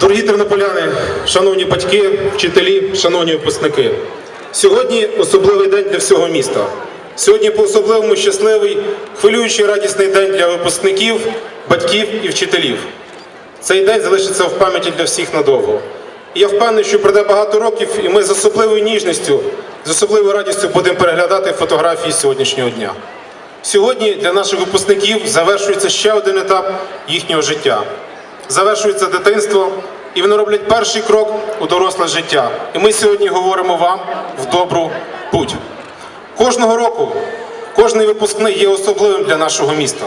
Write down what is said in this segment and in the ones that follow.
Дорогі тернополяни, шановні батьки, вчителі, шановні випускники. Сьогодні особливий день для всього міста. Сьогодні по-особливому щасливий, хвилюючий радісний день для випускників, батьків і вчителів. Цей день залишиться в пам'яті для всіх надовго. І я впевнений, що пройде багато років, і ми з особливою ніжністю, з особливою радістю будемо переглядати фотографії сьогоднішнього дня. Сьогодні для наших випускників завершується ще один етап їхнього життя. Завершується дитинство, і вони роблять перший крок у доросле життя. І ми сьогодні говоримо вам в добру путь. Кожного року кожний випускник є особливим для нашого міста.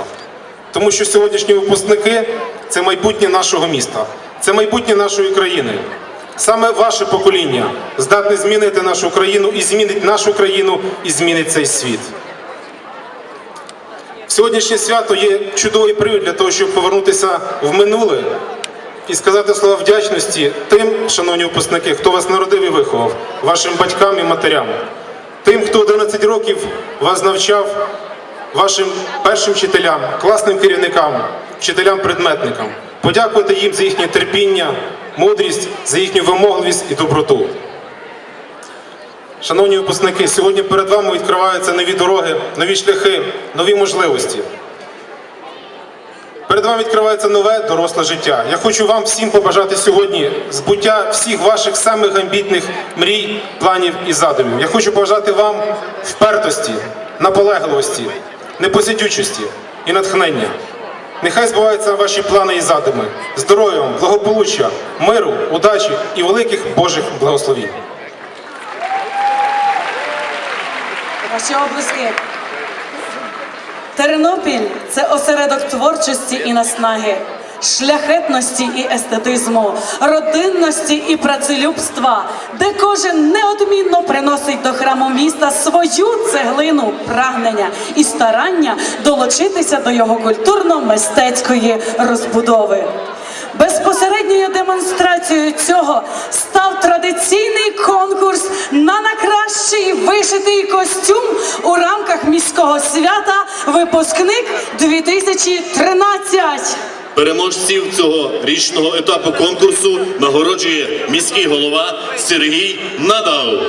Тому що сьогоднішні випускники це майбутнє нашого міста, це майбутнє нашої країни. Саме ваше покоління здатне змінити нашу країну і змінить нашу країну і змінить цей світ. Сьогоднішнє свято є чудовий привід для того, щоб повернутися в минуле і сказати слова вдячності тим, шановні випускники, хто вас народив і виховав, вашим батькам і матерям, тим, хто 11 років вас навчав, вашим першим вчителям, класним керівникам, вчителям-предметникам. Подякуйте їм за їхнє терпіння, мудрість, за їхню вимогливість і доброту. Шановні випускники, сьогодні перед вами відкриваються нові дороги, нові шляхи, нові можливості. Перед вами відкривається нове доросле життя. Я хочу вам всім побажати сьогодні збуття всіх ваших самих амбітних мрій, планів і задумів. Я хочу побажати вам впертості, наполегливості, непосидючості і натхнення. Нехай збуваються ваші плани і задуми, здоров'я, благополуччя, миру, удачі і великих Божих благословінь. Ваші облиски. Тернопіль це осередок творчості і наснаги, шляхетності і естетизму, родинності і працелюбства, де кожен неодмінно приносить до храму міста свою цеглину прагнення і старання долучитися до його культурно-мистецької розбудови. Безпосередньою демонстрацією цього став традиційний найкращий вишитий костюм у рамках міського свята Випускник 2013. Переможців цього річного етапу конкурсу нагороджує міський голова Сергій Надав.